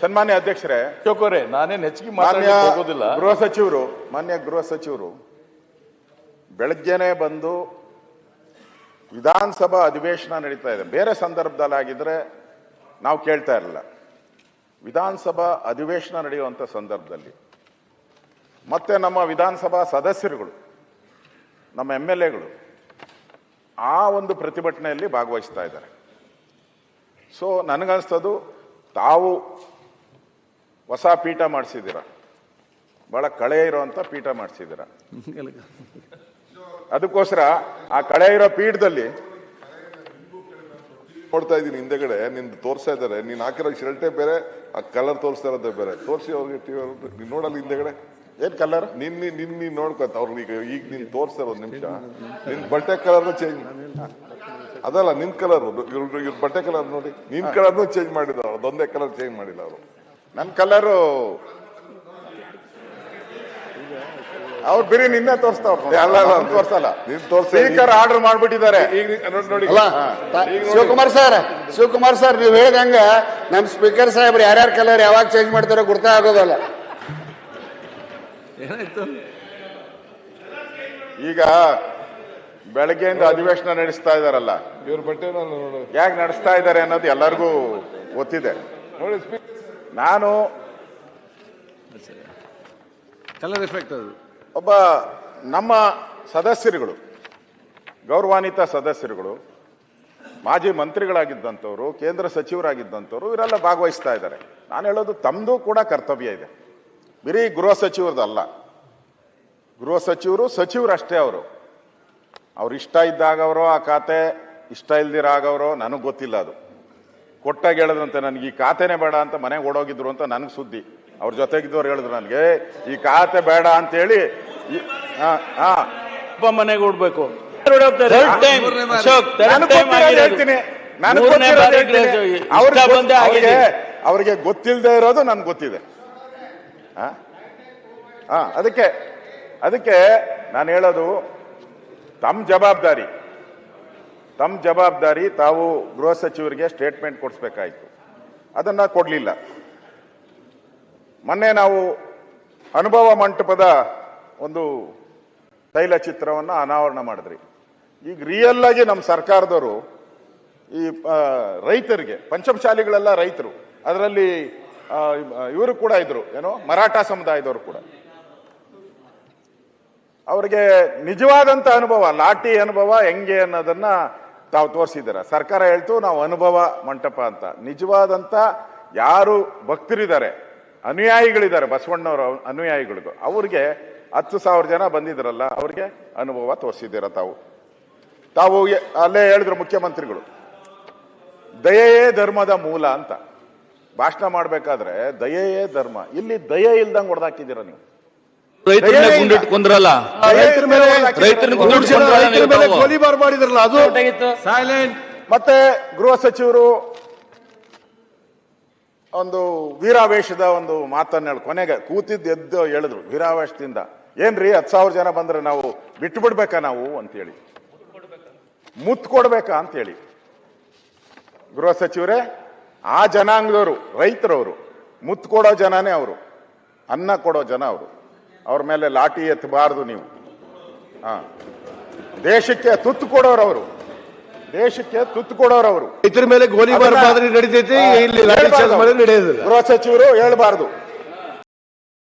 ಸನ್ಮಾನ್ಯ ಅಧ್ಯಕ್ಷರೇ ಅಶೋಕರೇ ನಾನೇನು ಹೆಚ್ಚಿಗೆ ಮಾನ್ಯ ಹೋಗೋದಿಲ್ಲ. ಗೃಹ ಸಚಿವರು ಮಾನ್ಯ ಗೃಹ ಸಚಿವರು ಬೆಳಗ್ಗೆನೆ ಬಂದು ವಿಧಾನಸಭಾ ಅಧಿವೇಶನ ನಡೀತಾ ಇದೆ. ಬೇರೆ ಸಂದರ್ಭದಲ್ಲಿ ಆಗಿದ್ರೆ ನಾವು ಕೇಳ್ತಾ ಇರಲಿಲ್ಲ. ವಿಧಾನಸಭಾ ಅಧಿವೇಶನ ನಡೆಯುವಂಥ ಸಂದರ್ಭದಲ್ಲಿ ಮತ್ತೆ ನಮ್ಮ ವಿಧಾನಸಭಾ ಸದಸ್ಯರುಗಳು ನಮ್ಮ ಎಂ ಎಲ್ ಎಗಳು ಆ ಒಂದು ಪ್ರತಿಭಟನೆಯಲ್ಲಿ ಭಾಗವಹಿಸ್ತಾ ಇದ್ದಾರೆ. ಸೊ ನನಗನ್ಸ್ತದು ತಾವು ಹೊಸ ಪೀಠ ಮಾಡಿಸಿದ್ದೀರ? ಬಹಳ ಕಳೆ ಇರೋವಂಥ ಪೀಠ ಮಾಡಿಸಿದ್ದೀರ? ಅದಕ್ಕೋಸ್ಕರ ಆ ಕಳೆ ಇರೋ ಪೀಠದಲ್ಲಿ ನೋಡ್ತಾ ಇದ್ದೀನಿ ಹಿಂದೆಗಡೆ ನಿಂದು ತೋರಿಸ್ತಾ ಇದ್ದಾರೆ. ನೀನು ಹಾಕಿರೋ ಶರ್ಟೇ ಬೇರೆ ಆ ಕಲರ್ ತೋರಿಸ್ತಾ ಇರೋದೇ ಬೇರೆ. ತೋರಿಸಿ ಅವ್ರಿಗೆ ಟಿವಿ ವಿ ನೋಡಲ್ಲ ಹಿಂದೆಗಡೆ? ಏನ್ ಕಲರ್ ನಿನ್ನ ನಿನ್ನ ನಿನ್ ನೀನ್ ನೋಡ್ಕೊತ ಅವ್ರಿಗೆ ಈಗ ಈಗ ನೀನು ತೋರಿಸ್ತಾ ಇರೋದು ನಿಮಿಷ. ನಿನ್ ಬಟ್ಟೆ ಕಲರ್ ಚೇಂಜ್ ಅದಲ್ಲ ನಿನ್ ಕಲರ್ ಇವ್ರ ಬಟ್ಟೆ ಕಲರ್ ನೋಡಿ. ನಿನ್ನ ಕಲರ್ನು ಚೇಂಜ್ ಮಾಡಿದ್ರು ಅದೊಂದೇ ಕಲರ್ ಚೇಂಜ್ ಮಾಡಿಲ್ಲ ಅವರು. ನನ್ನ ಕಲರು. ಅವ್ರು ಬಿರಿ ನಿನ್ನೆ ತೋರಿಸ್ತಾವ್ರ. ತೋರ್ಸಲ್ಲ. ನೀನ್ ತೋರ್ಸಿ. ಸ್ಪೀಕರ್ ಆರ್ಡರ್ ಮಾಡ್ಬಿಟ್ಟಿದ್ದಾರೆ. ಈಗ ನೋಡಿ ನೋಡಿ. ಅಲ್ಲ ತ- ಶಿವಕುಮಾರ್ ಸರ್ ಶಿವಕುಮಾರ್ ಸರ್ ನೀವು ಹೇಳ್ದಂಗ ನಮ್ ಸ್ಪೀಕರ್ ಸಾಹೇಬ್ರು ಯಾರ್ಯಾರ ಕಲರ್ ಯಾವಾಗ ಚೇಂಜ್ ಮಾಡ್ತಾರೋ ಗುರ್ತಾ ಆಗೋದಲ್ಲ. ಈಗ ಬೆಳಗ್ಗೆಯಿಂದ ಅಧಿವೇಶನ ನಡೆಸ್ತಾ ಇದಾರಲ್ಲ. ಇವ್ರ ಬಟ್ಟೆ ಯಾಕೆ ನಡೆಸ್ತಾ ಇದ್ದಾರೆ ಅನ್ನೋದು ಎಲ್ಲರಿಗೂ ಗೊತ್ತಿದೆ. ನೋಡಿ ಸ್ಪೀಕರ್ ನಾನು ಕಲರ್ ಎಫೆಕ್ಟ್ ಅದು ಒಬ್ಬ ನಮ್ಮ ಸದಸ್ಯರುಗಳು ಗೌರವಾನ್ವಿತ ಸದಸ್ಯರುಗಳು ಮಾಜಿ ಮಂತ್ರಿಗಳಾಗಿದ್ದಂಥವ್ರು ಕೇಂದ್ರ ಸಚಿವರಾಗಿದ್ದಂಥವ್ರು ಇವರೆಲ್ಲ ಭಾಗವಹಿಸ್ತಾ ಇದ್ದಾರೆ. ನಾನು ಹೇಳೋದು ತಮ್ಮದು ಕೂಡ ಕರ್ತವ್ಯ ಇದೆ. ಬರೀ ಗೃಹ ಸಚಿವರದಲ್ಲ ಗೃಹ ಸಚಿವರು ಸಚಿವರಷ್ಟೇ ಅವರು. ಅವ್ರು ಇಷ್ಟ ಇದ್ದಾಗವರೋ ಆ ಖಾತೆ ಇಷ್ಟ ಇಲ್ದಿರಾಗವರೋ ನನಗೆ ಗೊತ್ತಿಲ್ಲ ಅದು. ಕೊಟ್ಟಾಗ ಹೇಳಿದ್ರಂತೆ ನನಗೆ ಈ ಖಾತೆನೇ ಬೇಡ ಅಂತ ಮನೆಗೆ ಓಡೋಗಿದ್ರು ಅಂತ ನನಗೆ ಸುದ್ದಿ. ಅವ್ರ ಜೊತೆಗಿದ್ದವ್ರು ಹೇಳಿದ್ರು ನನಗೆ ಈ ಖಾತೆ ಬೇಡ ಅಂತೇಳಿ ಹಾ ಅಪ್ಪ ಮನೆಗೆ ಓಡ್ಬೇಕು. ಅವ್ರಿಗೆ. ಗೊತ್ತಿಲ್ಲದೆ ಇರೋದು ನನ್ಗೆ ಗೊತ್ತಿದೆ. ಅದಕ್ಕೆ ಅದಕ್ಕೆ ನಾನು ಹೇಳೋದು ತಮ್ಮ ಜವಾಬ್ದಾರಿ. ತಮ್ಮ ಜವಾಬ್ದಾರಿ ತಾವು ಗೃಹ ಸಚಿವರಿಗೆ ಸ್ಟೇಟ್ಮೆಂಟ್ ಕೊಡಿಸ್ಬೇಕಾಯ್ತು. ಅದನ್ನ ಕೊಡಲಿಲ್ಲ. ಮೊನ್ನೆ ನಾವು ಅನುಭವ ಮಂಟಪದ ಒಂದು ತೈಲ ಚಿತ್ರವನ್ನು ಅನಾವರಣ ಮಾಡಿದ್ರಿ. ಈಗ ರಿಯಲ್ ಆಗಿ ನಮ್ಮ ಸರ್ಕಾರದವರು ಈ ರೈತರಿಗೆ, ಪಂಚಮಶಾಲಿಗಳೆಲ್ಲ ರೈತರು, ಅದರಲ್ಲಿ ಇವರು ಕೂಡ ಇದ್ರು, ಏನೋ, ಮರಾಠ ಸಮುದಾಯದವರು ಕೂಡ. ಅವರಿಗೆ ನಿಜವಾದಂತ ಅನುಭವ ಲಾಟಿ ಅನುಭವ ಹೆಂಗೆ ಅನ್ನೋದನ್ನ ತಾವು ತೋರಿಸಿದ್ದೀರ. ಸರ್ಕಾರ ಹೇಳ್ತು, ನಾವು ಅನುಭವ ಮಂಟಪ ಅಂತ. ನಿಜವಾದಂಥ ಯಾರು ಭಕ್ತರಿದ್ದಾರೆ, ಅನುಯಾಯಿಗಳಿದ್ದಾರೆ, ಬಸವಣ್ಣವರ ಅನುಯಾಯಿಗಳಿಗೂ. ಅವ್ರಿಗೆ ಹತ್ತು ಸಾವಿರ ಜನ ಬಂದಿದ್ರಲ್ಲ, ಅವ್ರಿಗೆ ಅನುಭವ ತೋರಿಸಿದ್ದೀರ ತಾವು. ತಾವು ಅಲ್ಲೇ ಹೇಳಿದ್ರು ಮುಖ್ಯಮಂತ್ರಿಗಳು. ದಯೆಯೇ ಧರ್ಮದ ಮೂಲ ಅಂತ. ಭಾಷಣ ಮಾಡಬೇಕಾದ್ರೆ ದಯೆಯೇ ಧರ್ಮ. ಇಲ್ಲಿ ದಯೆ ಇಲ್ದಂಗೆ ಹೊಡೆದಾಕಿದ್ದೀರ ನೀವು. ರೈತರನ್ನ. ಗುಂಡಿಟ್ಟು ಕುಂದ್ರಲ್ಲ ರೈತರ ಮೇಲೆ ರೈತರ ಮೇಲೆ. ಗೋಲಿಬಾರ್ ಮಾಡಿದ್ರಲ್ಲ ಅದು? ಸೈಲೆಂಟ್ ಮತ್ತೆ ಗೃಹ ಸಚಿವರು ಒಂದು ವೀರಾವೇಶದ ಒಂದು ಮಾತನ್ನ ಹೇಳಿ. ಕೊನೆಗೆ ಕೂತಿದ್ದು ಎದ್ದು ಹೇಳಿದ್ರು ವೀರಾವೇಶದಿಂದ. ಏನ್ರಿ ಹತ್ತು ಸಾವಿರ ಜನ ಬಂದ್ರೆ ನಾವು ಬಿಟ್ಟು ಬಿಡ್ಬೇಕಾ ನಾವು ಅಂತೇಳಿ. ಮುತ್ತು ಕೊಡ್ಬೇಕಾ ಅಂತೇಳಿ. ಗೃಹ ಸಚಿವರೇ ಆ ಜನಾಂಗದವರು ರೈತರವರು ಮುತ್ತು ಕೊಡೋ ಜನನೇ ಅವರು ಅನ್ನ ಕೊಡೋ ಜನ ಅವರು. ಅವ್ರ ಮೇಲೆ ಲಾಠಿ ಎತ್ತಬಾರ್ದು ನೀವು. ಹಾ. ದೇಶಕ್ಕೆ ತುತ್ತು ಕೊಡೋರು ಅವರು ದೇಶಕ್ಕೆ ತುತ್ತು ಕೊಡೋರು ಅವರು ಇದ್ರ ಮೇಲೆ ಗೋಲಿಬಾರ್ ಮಾದರಿ ನಡೀತೈತಿ ಇಲ್ಲಿ ಗೃಹ ಸಚಿವರು ಹೇಳ್ಬಾರ್ದು.